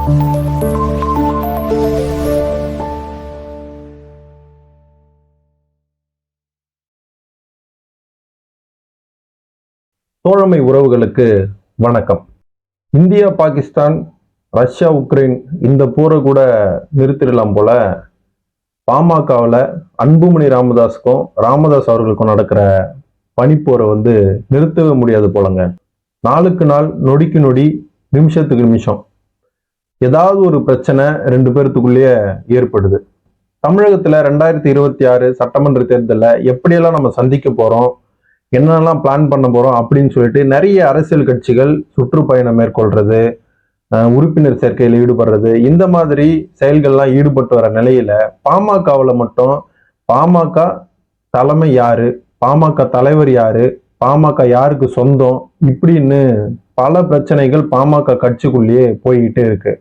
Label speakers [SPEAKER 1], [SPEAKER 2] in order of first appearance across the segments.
[SPEAKER 1] தோழமை உறவுகளுக்கு வணக்கம். இந்தியா பாகிஸ்தான் ரஷ்யா உக்ரைன் இந்த போரை கூட நிறுத்திடலாம் போல பாமகவில் அன்புமணி ராமதாஸுக்கும் ராமதாஸ் அவர்களுக்கும் நடக்கிற பனிப்போரை வந்து நிறுத்தவே முடியாது போலங்க. நாளுக்கு நாள் நொடிக்கு நொடி நிமிஷத்துக்கு நிமிஷம். ஏதாவது ஒரு பிரச்சனை ரெண்டு பேர்த்துக்குள்ளேயே ஏற்படுது. தமிழகத்தில் ரெண்டாயிரத்தி இருபத்தி ஆறு சட்டமன்ற தேர்தலில் எப்படியெல்லாம் நம்ம சந்திக்க போகிறோம் என்னெல்லாம் பிளான் பண்ண போகிறோம் அப்படின்னு சொல்லிட்டு நிறைய அரசியல் கட்சிகள் சுற்றுப்பயணம் மேற்கொள்றது உறுப்பினர் சேர்க்கையில் ஈடுபடுறது இந்த மாதிரி செயல்கள்லாம் ஈடுபட்டு வர நிலையில் பாமகவில் மட்டும் பாமக தலைமை யாரு பாமக தலைவர் யாரு பாமக யாருக்கு சொந்தம் இப்படின்னு பல பிரச்சனைகள் பாமக கட்சிக்குள்ளேயே போய்கிட்டே இருக்கு.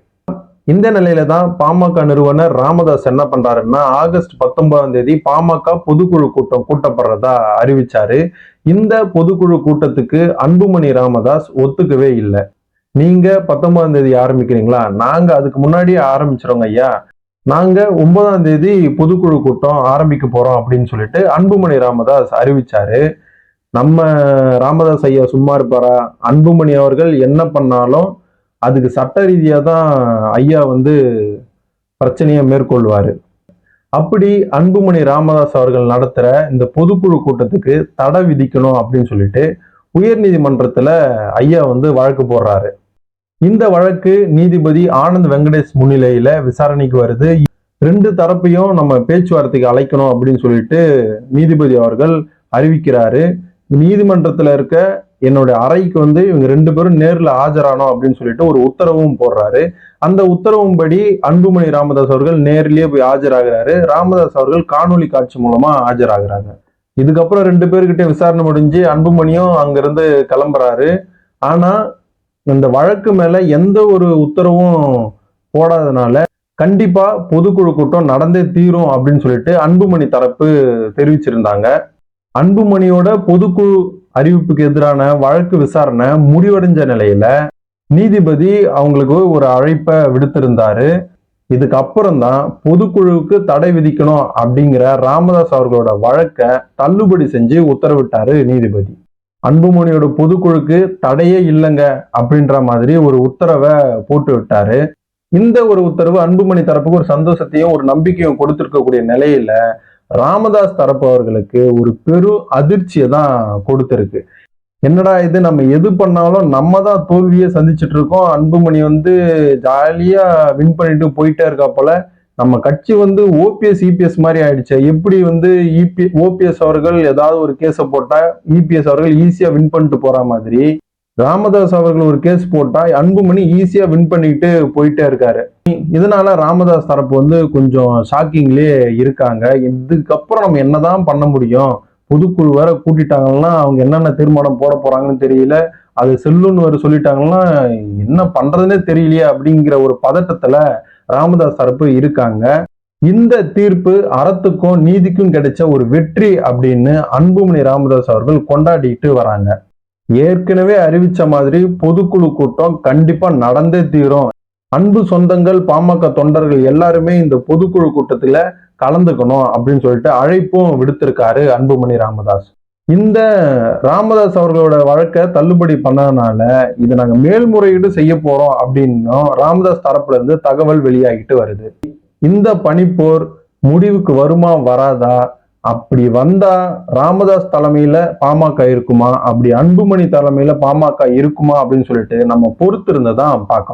[SPEAKER 1] இந்த நிலையில தான் பாமக நிறுவனர் ராமதாஸ் என்ன பண்றாருன்னா ஆகஸ்ட் பத்தொன்பதாம் தேதி பாமக பொதுக்குழு கூட்டம் கூட்டப்படுறதா அறிவிச்சாரு. இந்த பொதுக்குழு கூட்டத்துக்கு அன்புமணி ராமதாஸ் ஒத்துக்கவே இல்லை. நீங்க பத்தொன்பதாம் தேதி ஆரம்பிக்கிறீங்களா? நாங்க அதுக்கு முன்னாடியே ஆரம்பிச்சிரோங்க ஐயா. நாங்க ஒன்பதாம் தேதி பொதுக்குழு கூட்டம் ஆரம்பிக்க போறோம் அப்படின்னு சொல்லிட்டு அன்புமணி ராமதாஸ் அறிவிச்சாரு. நம்ம ராமதாஸ் ஐயா சும்மா இருப்பாரா? அன்புமணி அவர்கள் என்ன பண்ணாலும் அதுக்கு சட்ட ரீதியாக தான் ஐயா வந்து பிரச்சனையை மேற்கொள்வார். அப்படி அன்புமணி ராமதாஸ் அவர்கள் நடத்துகிற இந்த பொதுக்குழு கூட்டத்துக்கு தடை விதிக்கணும் அப்படின்னு சொல்லிட்டு உயர்நீதிமன்றத்தில் ஐயா வந்து வழக்கு போடுறாரு. இந்த வழக்கு நீதிபதி ஆனந்த் வெங்கடேஷ் முன்னிலையில் விசாரணைக்கு வருது. ரெண்டு தரப்பையும் நம்ம பேச்சுவார்த்தைக்கு அழைக்கணும் அப்படின்னு சொல்லிட்டு நீதிபதி அவர்கள் அறிவிக்கிறாரு. நீதிமன்றத்தில் இருக்க என்னுடைய அறைக்கு வந்து இவங்க ரெண்டு பேரும் நேரில் ஆஜரானோம் அப்படின்னு சொல்லிட்டு ஒரு உத்தரவும் போடுறாரு. அந்த உத்தரவும் படி அன்புமணி ராமதாஸ் அவர்கள் நேர்லயே போய் ஆஜராகிறாரு. ராமதாஸ் அவர்கள் காணொலி காட்சி மூலமா ஆஜராகிறாங்க. இதுக்கப்புறம் ரெண்டு பேர்கிட்ட விசாரணை முடிஞ்சு அன்புமணியும் அங்கிருந்து கிளம்புறாரு. ஆனா இந்த வழக்கு மேல எந்த ஒரு உத்தரவும் போடாதனால கண்டிப்பா பொதுக்குழு கூட்டம் நடந்தே தீரும் அப்படின்னு சொல்லிட்டு அன்புமணி தரப்பு தெரிவிச்சிருந்தாங்க. அன்புமணியோட பொதுக்குழு அறிவிப்புக்கு எதிரான வழக்கு விசாரணை முடிவடைஞ்ச நிலையில நீதிபதி அவங்களுக்கு ஒரு அழைப்பை விடுத்திருந்தாரு. இதுக்கு அப்புறம் தான் பொதுக்குழுவுக்கு தடை விதிக்கணும் அப்படிங்கிற ராமதாஸ் அவர்களோட வழக்கை தள்ளுபடி செஞ்சு உத்தரவிட்டாரு நீதிபதி. அன்புமணியோட பொதுக்குழுக்கு தடையே இல்லைங்க அப்படின்ற மாதிரி ஒரு உத்தரவை போட்டு விட்டாரு. இந்த ஒரு உத்தரவு அன்புமணி தரப்புக்கு ஒரு சந்தோஷத்தையும் ஒரு நம்பிக்கையும் கொடுத்திருக்கக்கூடிய நிலையில ராமதாஸ் தரப்பு அவர்களுக்கு ஒரு பெரும் அதிர்ச்சியை தான் கொடுத்துருக்கு. என்னடா இது? நம்ம எது பண்ணாலும் நம்ம தான் தோல்வியை சந்திச்சுட்டு இருக்கோம். அன்புமணி வந்து ஜாலியா வின் பண்ணிட்டு போயிட்டே இருக்கா போல. நம்ம கட்சி வந்து ஓபிஎஸ் இபிஎஸ் மாதிரி ஆயிடுச்சு. எப்படி வந்து இபி ஓபிஎஸ் அவர்கள் ஏதாவது ஒரு கேஸை போட்டா இபிஎஸ் அவர்கள் ஈஸியா வின் பண்ணிட்டு போற மாதிரி ராமதாஸ் அவர்கள் ஒரு கேஸ் போட்டா அன்புமணி ஈஸியா வின் பண்ணிட்டு போயிட்டே இருக்காரு. இதனால ராமதாஸ் தரப்பு வந்து கொஞ்சம் ஷாக்கிங்லேயே இருக்காங்க. இதுக்கப்புறம் நம்ம என்னதான் பண்ண முடியும்? பொதுக்குழு வேற கூட்டிட்டாங்கன்னா அவங்க என்னென்ன தீர்மானம் போட போறாங்கன்னு தெரியல. அது செல்லுன்னு வேற சொல்லிட்டாங்கன்னா என்ன பண்றதுன்னே தெரியலையே அப்படிங்கிற ஒரு பதட்டத்துல ராமதாஸ் தரப்பு இருக்காங்க. இந்த தீர்ப்பு அறத்துக்கும் நீதிக்கும் கிடைச்ச ஒரு வெற்றி அப்படின்னு அன்புமணி ராமதாஸ் அவர்கள் கொண்டாடிட்டு வராங்க. ஏற்கனவே அறிவிச்ச மாதிரி பொதுக்குழு கூட்டம் கண்டிப்பா நடந்தே தீரும். அன்பு சொந்தங்கள் பாமக தொண்டர்கள் எல்லாருமே இந்த பொதுக்குழு கூட்டத்துல கலந்துக்கணும் அப்படின்னு சொல்லிட்டு அழைப்பும் விடுத்திருக்காரு அன்புமணி ராமதாஸ். இந்த ராமதாஸ் அவர்களோட வழக்கை தள்ளுபடி பண்ணதுனால இதை நாங்க மேல்முறையீடு செய்ய போறோம் அப்படின்னும் ராமதாஸ் தரப்புல இருந்து தகவல் வெளியாகிட்டு வருது. இந்த பனிப்போர் முடிவுக்கு வருமா வராதா அப்படி வந்தா ராமதாஸ் தலைமையில பாமக இருக்குமா? அப்படி அன்புமணி தலைமையில பாமக இருக்குமா அப்படின்னு சொல்லிட்டு நம்ம பொறுத்திருந்ததான் பார்க்கணும்.